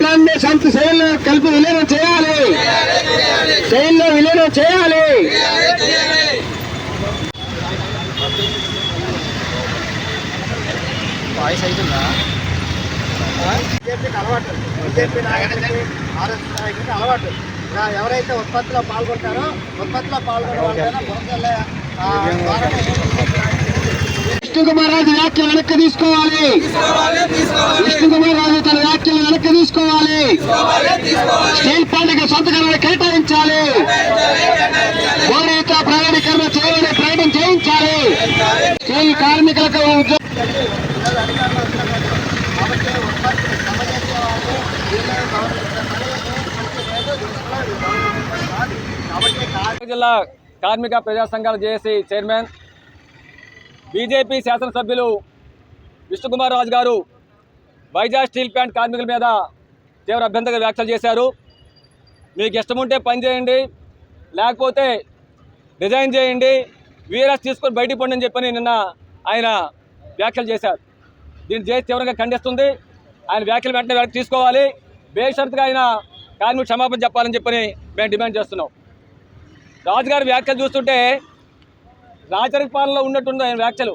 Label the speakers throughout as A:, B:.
A: ని సంత శైలిలో కలిపి విలీనం చేయాలి. శైలిలో విలీనం చేయాలి.
B: బీజేపీకి అలవాటు. బీజేపీ నాయకులకి ఆర్ఎస్ నాయకులకి అలవాటు. ఇలా ఎవరైతే ఉత్పత్తిలో పాల్గొంటారో ఉత్పత్తిలో పాల్గొనే వాళ్ళైనా బురదల్లే,
A: కుమార్ రాజు వ్యాఖ్యలు వెనక్కి తీసుకోవాలి. విష్ణు కుమార్ రాజు తన వ్యాఖ్యలు వెనక్కి తీసుకోవాలి. స్టీల్ ప్లాంట్ సంతకాలను కేటాయించాలి. మోడీతో ప్రైవేటీకరణ చేయాలని ప్రయత్నం చేయించాలి. స్టీల్ కార్మికులకు ఉద్యోగ
C: జిల్లా కార్మిక ప్రజా సంఘాల జేఏసీ చైర్మన్ బీజేపీ శాసనసభ్యులు విష్ణుకుమార్ రాజు గారు వైజాగ్ స్టీల్ ప్లాంట్ కార్మికుల మీద తీవ్ర అభ్యంతర వ్యాఖ్యలు చేశారు. మీకు ఇష్టం ఉంటే పని చేయండి లేకపోతే రిజైన్ చేయండి వీరస్ తీసుకొని బయటికి పండి అని చెప్పని నిన్న ఆయన వ్యాఖ్యలు చేశారు. దీన్ని చేసి తీవ్రంగా ఖండిస్తుంది. ఆయన వ్యాఖ్యలు వెంటనే వెనక్కి తీసుకోవాలి. బేషరతుగా ఆయన కార్మిక క్షమాపణ చెప్పాలని చెప్పని మేము డిమాండ్ చేస్తున్నాం. రాజుగారి వ్యాఖ్యలు చూస్తుంటే రాచరిక పాలనలో ఉన్నట్టుంది ఆయన వ్యాఖ్యలు.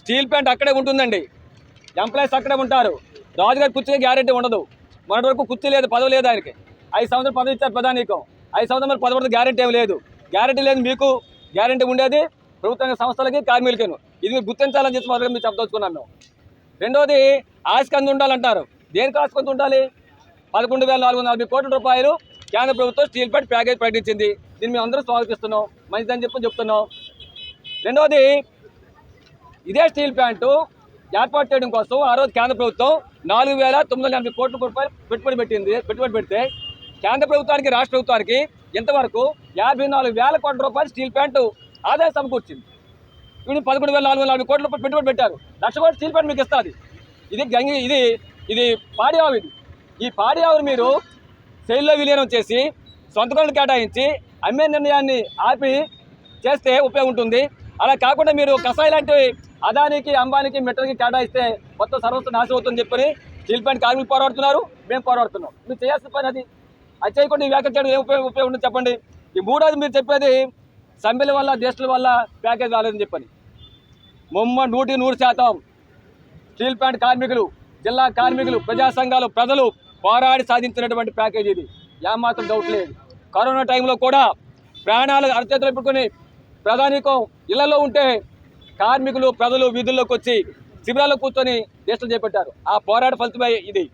C: స్టీల్ ప్లాంట్ అక్కడే ఉంటుందండి. ఎంప్లాయీస్ అక్కడే ఉంటారు. రాజుగారి కుర్చీకి గ్యారెంటీ ఉండదు. మొన్నటి వరకు కుర్చీ లేదు పదవి లేదు ఆయనకి. ఐదు సంవత్సరాలు పదవి ఇచ్చారు ప్రధానికం. ఐదు సంవత్సరాలు పదవి గ్యారెంటీ ఏమి లేదు. గ్యారెంటీ లేదు మీకు గ్యారెంటీ ఉండేది ప్రభుత్వ సంస్థలకి కార్మికులకేను. ఇది మీరు గుర్తించాలని చెప్పి మొదలు మీరు చెప్పదలుచుకున్నాను మేము రెండోది ఆస్కంది ఉండాలంటారు. దేనికి కొంత ఉండాలి? పదకొండు వేల నాలుగు వందల నలభై కోట్ల రూపాయలు కేంద్ర ప్రభుత్వం స్టీల్ ప్యాంట్ ప్యాకేజ్ ప్రకటించింది. దీన్ని మేము అందరూ స్వాగతిస్తున్నాం. మంచిదని చెప్పి చెప్తున్నాం. రెండవది ఇదే స్టీల్ ప్లాంటు. ఏర్పాటు చేయడం కోసం ఆ రోజు కేంద్ర ప్రభుత్వం నాలుగు వేల తొమ్మిది వందల ఎనభై కోట్ల రూపాయలు పెట్టుబడి పెట్టింది పెట్టుబడి పెడితే కేంద్ర ప్రభుత్వానికి రాష్ట్ర ప్రభుత్వానికి ఇంతవరకు యాభై నాలుగు వేల కోట్ల రూపాయలు స్టీల్ ప్లాంటు ఆదాయం సమకూర్చింది. వీళ్ళు పదకొండు వేల నాలుగు వందల నలభై కోట్ల రూపాయలు పెట్టుబడి పెట్టారు. లక్ష కోట్ల స్టీల్ ప్లాంట్ మీకు ఇస్తుంది. ఇది గంగి ఇది ఇది పాడి ఆవు ఇది. ఈ పాడి ఆవును మీరు సెల్లో విలీనం చేసి సొంత కొనులు కేటాయించి అమ్మే నిర్ణయాన్ని ఆపి చేస్తే ఉపయోగం ఉంటుంది. అలా కాకుండా మీరు కషాయి లాంటివి అదానికి అంబానికి మెట్టలకి కేటాయిస్తే మొత్తం సర్వస్వ నాశనం అవుతుందని చెప్పని స్టీల్ ప్లాంట్ కార్మికులు పోరాడుతున్నారు. మేము పోరాడుతున్నాం. మీరు చేయాల్సిన పని అది. అది చేయకుండా ఈ వ్యాఖ్య చేయడం ఏం ఉపయోగం ఉపయోగం చెప్పండి. ఈ మూడోది మీరు చెప్పేది సమ్మెల వల్ల దేశాల వల్ల ప్యాకేజ్ రాలేదని చెప్పని. ముమ్మ నూటి నూరు శాతం స్టీల్ ప్లాంట్ కార్మికులు జిల్లా కార్మికులు ప్రజా సంఘాలు ప్రజలు పోరాడి సాధించినటువంటి ప్యాకేజ్ ఇది. ఏమాత్రం డౌట్ లేదు. కరోనా టైంలో కూడా ప్రాణాలు అరచేతులు పెట్టుకుని ప్రధానికం ఇళ్ళలో ఉంటే కార్మికులు ప్రజలు వీధుల్లోకి వచ్చి శిబిరాల్లో కూర్చొని దీక్షలు చేపట్టారు. ఆ పోరాట ఫలితమే ఇది.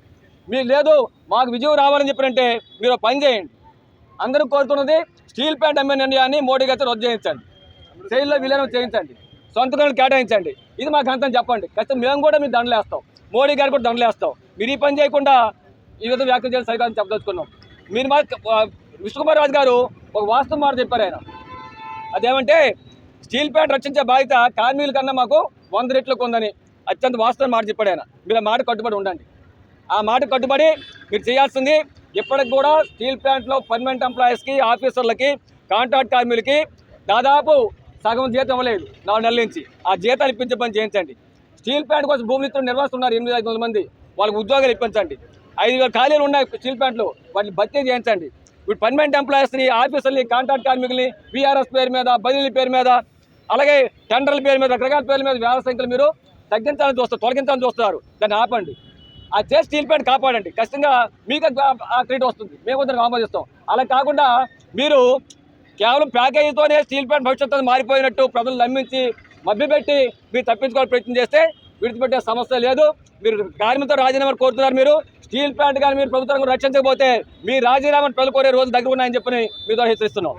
C: మీరు లేదు మాకు విజయం రావాలని చెప్పారంటే మీరు పని చేయండి. అందరూ కోరుతున్నది స్టీల్ ప్లాంట్ అమ్మే నిర్ణయాన్ని మోడీ గారు రద్దు చేయించండి. శైలిలో విలీనం చేయించండి. సొంత గనులు కేటాయించండి. ఇది మాకు అంతం చెప్పండి. ఖచ్చితంగా మేము కూడా మీరు దండలేస్తాం మోడీ గారు కూడా దండలేస్తాం మీరు ఈ పని చేయకుండా ఈ విధంగా వ్యాఖ్యలు చేయాలి సరికాదని చెప్పదలుచుకున్నాం. మీరు మా విష్ణుకుమార్ రాజు గారు ఒక వాస్తవం మాట చెప్పారు ఆయన. అదేమంటే స్టీల్ ప్లాంట్ రక్షించే బాధ్యత కార్మికుల కన్నా మాకు వంద రెట్లకు ఉందని అత్యంత వాస్తవం మాట చెప్పాడు ఆయన. మీరు ఆ మాట కట్టుబడి ఉండండి. ఆ మాట కట్టుబడి మీరు చేయాల్సింది ఇప్పటికి కూడా స్టీల్ ప్లాంట్లో పర్మనెంట్ ఎంప్లాయీస్కి ఆఫీసర్లకి కాంట్రాక్ట్ కార్మికులకి దాదాపు సగం జీతం ఇవ్వలేదు నాలుగు నెలల నుంచి. ఆ జీతాలు ఇప్పించే పని చేయించండి. స్టీల్ ప్లాంట్ కోసం భూమిత్రులు నిర్వహిస్తున్నారు ఎనిమిది ఐదు వందల మంది. వాళ్ళకి ఉద్యోగాలు ఇప్పించండి. ఐదు వేల ఖాళీలు ఉన్నాయి స్టీల్ ప్లాంట్లు. వాటిని భర్తీ చేయించండి. ఇప్పుడు పర్మనెంట్ ఎంప్లాయీస్ని ఆఫీసర్ని కాంట్రాక్ట్ కార్మికుల్ని వీఆర్ఎస్ పేరు మీద బదిలీ పేరు మీద అలాగే టెండర్ల పేరు మీద రకరకాల పేరు మీద వేల సంఖ్యలు మీరు తగ్గించాలని చూస్తారు తొలగించాలని చూస్తున్నారు దాన్ని ఆపండి. ఆ చేసి స్టీల్ ప్లాంట్ కాపాడండి. ఖచ్చితంగా మీకు ఆ- క్రెడిట్ వస్తుంది. మేము దాన్ని ఆమోదిస్తాం. అలా కాకుండా మీరు కేవలం ప్యాకేజీతోనే స్టీల్ ప్లాంట్ భవిష్యత్తు మారిపోయినట్టు ప్రజలు నమ్మించి మభ్యపెట్టి మీరు తప్పించుకోవాలని ప్రయత్నం చేస్తే విడిచిపెట్టే సమస్య లేదు. మీరు కార్మికులతో రాజీనామా కోరుతున్నారు మీరు. స్టీల్ ప్లాంట్ కానీ మీరు ప్రభుత్వం రక్షించకపోతే మీ రాజీనామాను ప్రజలు కోరే రోజు దగ్గర ఉన్నాయని చెప్పని మీతో హెచ్చరిస్తున్నాం.